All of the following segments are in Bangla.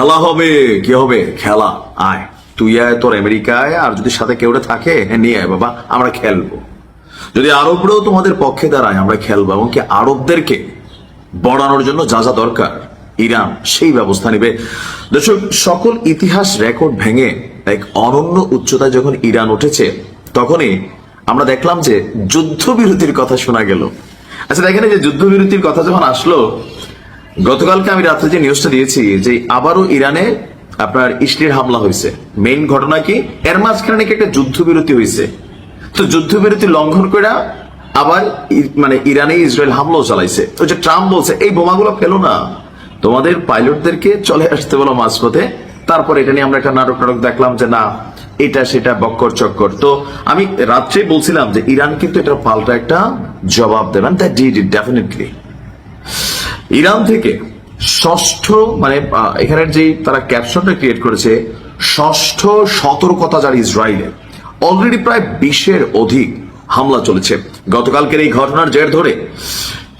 খেলা হবে? কি হবে? খেলা। আয়। তুই আয় তোর আমেরিকায়, আর যদি সাথে কেউ থাকে নিয়ে আয় বাবা, আমরা খেলব। যদি আরবরাও তোমাদের পক্ষে দাঁড়ায়, আমরা খেলব। এবং কি আরবদেরকে বড়ানোর জন্য যা যা দরকার, ইরান সেই ব্যবস্থা নেবে। দর্শক, সকল ইতিহাস রেকর্ড ভেঙে এক অনন্য উচ্চতায় যখন ইরান উঠেছে, তখনই আমরা দেখলাম যে যুদ্ধবিরতির কথা শোনা গেল। আচ্ছা দেখেন যে যুদ্ধবিরতির কথা যখন আসলো গতকালকে আমি রাত্রে যে নিউজটা দিয়েছি যে আবারও ইরানে আপনার ইসলির হামলা হয়েছে। মেইন ঘটনা কি? এর মাঝখানে নাকি একটা যুদ্ধবিরতি হয়েছে। তো যুদ্ধবিরতি লঙ্ঘন করে আবার মানে ইরানে ইসরায়েল হামলাও চালাইছে। তো যে ট্রাম্প বলছে, এই বোমাগুলো ফেলো না। তোমাদের পাইলটদেরকে চলে আসতে বলো মাঝপথে। তারপর এটা নিয়ে আমরা একটা নাটক নাটক দেখলাম যে না, এটা সেটা বক্কর চক্কর। তো আমি রাত্রে বলছিলাম যে ইরান কিন্তু এটা পাল্টা একটা জবাব দেবেন that did it definitely Iran থেকে ষষ্ঠ মানে এখানের যে তারা ক্যাপশনটা ক্রিয়েট করেছে, ষষ্ঠ সতর্কতা জারি ইসরায়েলে। অলরেডি প্রায় বিশের অধিক হামলা চলেছে। গতকালকের এই ঘটনার জের ধরে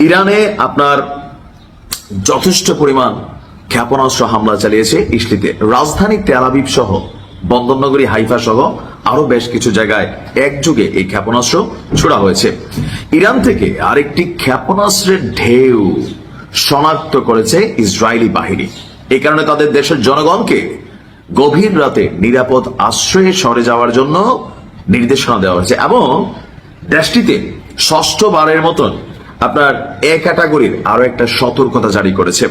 ইরানে আপনার যথেষ্ট পরিমাণ ক্ষেপণাস্ত্র হামলা চালিয়েছে ইসলিতে। রাজধানী তেলাবিব সহ, বন্দরনগরী হাইফা সহ আরও বেশ কিছু জায়গায় একযুগে এই ক্ষেপণাস্ত্র ছোড়া হয়েছে। ইরান থেকে আরেকটি ক্ষেপণাস্ত্রের ঢেউ শনাক্ত করেছে ইসরায়েলি বাহিনী। এই কারণে তাদের দেশের জনগণকে গভীর রাতে নিরাপদ আশ্রয়ে সরে যাওয়ার জন্য নির্দেশনা দেওয়া হয়েছে এবং দেশটিতে ষষ্ঠবারের মতন আপনার এ ক্যাটাগরির আরও একটা সতর্কতা জারি করেছে।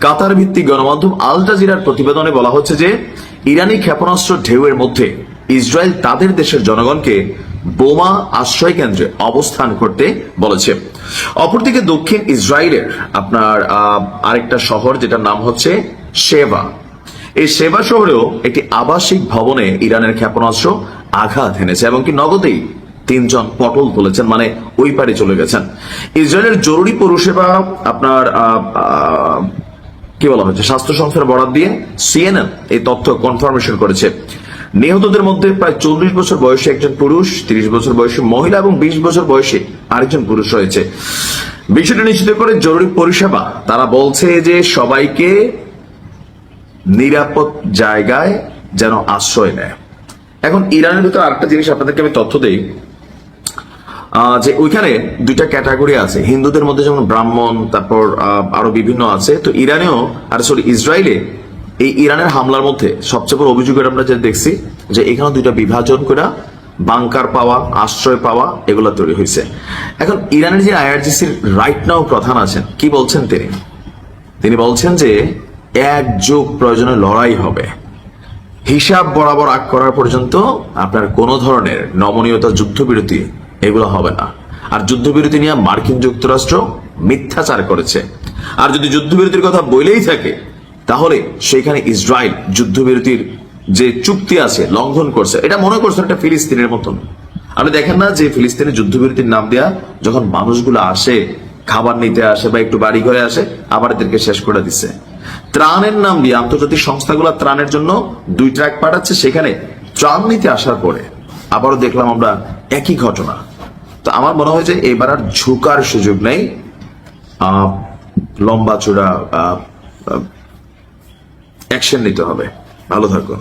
কাতার ভিত্তিক গণমাধ্যম আল জাজিরার প্রতিবেদনে বলা হচ্ছে যে, ইরানি ক্ষেপণাস্ত্র ঢেউয়ের মধ্যে ইসরায়েল তাদের দেশের জনগণকে বোমা আশ্রয় কেন্দ্রে অবস্থান করতে বলেছে। অপরদিকে দক্ষিণ ইসরায়েলের আপনার আরেকটা শহর যেটার নাম হচ্ছে শেভা। এই সেবা শহরেও একটি আবাসিক ভবনে ইরানের ক্ষেপণাস্ত্র আঘাত এনেছে এবং কি নগদেই তিনজন পটল তুলেছেন মানে ওই পারে চলে গেছেন। ইসরায়েলের জরুরি পরিষেবা আপনার কি বলা হচ্ছে স্বাস্থ্য সংস্থার বরাদ দিয়ে সিএনএন এই তথ্য কনফার্মেশন করেছে। নিহতদের মধ্যে প্রায় চল্লিশ বছর বয়সী একজন পুরুষ, তিরিশ বছর বয়সী মহিলা এবং বিশ বছর বয়সী আরেকজন পুরুষ রয়েছে। বিষয়টি নিশ্চিত করে জরুরি পরিষেবা। তারা বলছে যে সবাইকে নিরাপদ জায়গায় যেন আশ্রয় নেয়। এখন ইরানের ভিতরে আরেকটা জিনিস আপনাদেরকে আমি তথ্য দেই। যে ওইখানে দুইটা ক্যাটাগরি আছে। হিন্দুদের মধ্যে যেমন ব্রাহ্মণ, তারপর আরও বিভিন্ন আছে। তো ইরানেও, আর সরি, ইসরায়েলে এই ইরানের হামলার মধ্যে সবচেয়ে বড় অভিযোগের আমরা যেটা দেখছি, যে এখানে দুইটা বিভাজন করে বাংকার পাওয়া, আশ্রয় পাওয়া, এগুলো তৈরি হয়েছে এখন ইরানের যে আইআরজিসির রাইট নাও প্রধান আছেন, কি বলছেন তিনি? তিনি বলছেন যে এক যুগ প্রয়োজনে লড়াই হবে। হিসাব বরাবর আগ করার পর্যন্ত আপনার কোনো ধরনের নমনীয়তা যুদ্ধবিরতি এগুলো হবে না। আর যুদ্ধবিরতি নিয়ে মার্কিন যুক্তরাষ্ট্র মিথ্যাচার করেছে। আর যদি যুদ্ধবিরতির কথা বলেই থাকে তাহলে সেখানে ইসরায়েল যুদ্ধবিরতির যে চুক্তি আছে লঙ্ঘন করছে এটা মনে করছে একটা ফিলিস্তিনের মতন। আপনি দেখেন না যে ফিলিস্তিনের যুদ্ধবিরতির নাম দেয়া যখন মানুষগুলো আসে খাবার নিতে আসে বা একটু বাড়ি ঘরে আসে আবার এদেরকে শেষ করে দিচ্ছে ত্রাণের নাম দিয়ে আন্তর্জাতিক সংস্থাগুলো ত্রাণের জন্য দুই ট্র্যাক পাঠাচ্ছে সেখানে ত্রাণ নিতে আসার পরে। আবারও দেখলাম আমরা একই ঘটনা। তো আমার মনে হয় যে এবার আর ঝুঁকার সুযোগ নেই। আহ, লম্বা চূড়া অ্যাকশন নিতে হবে ভালো থাকুন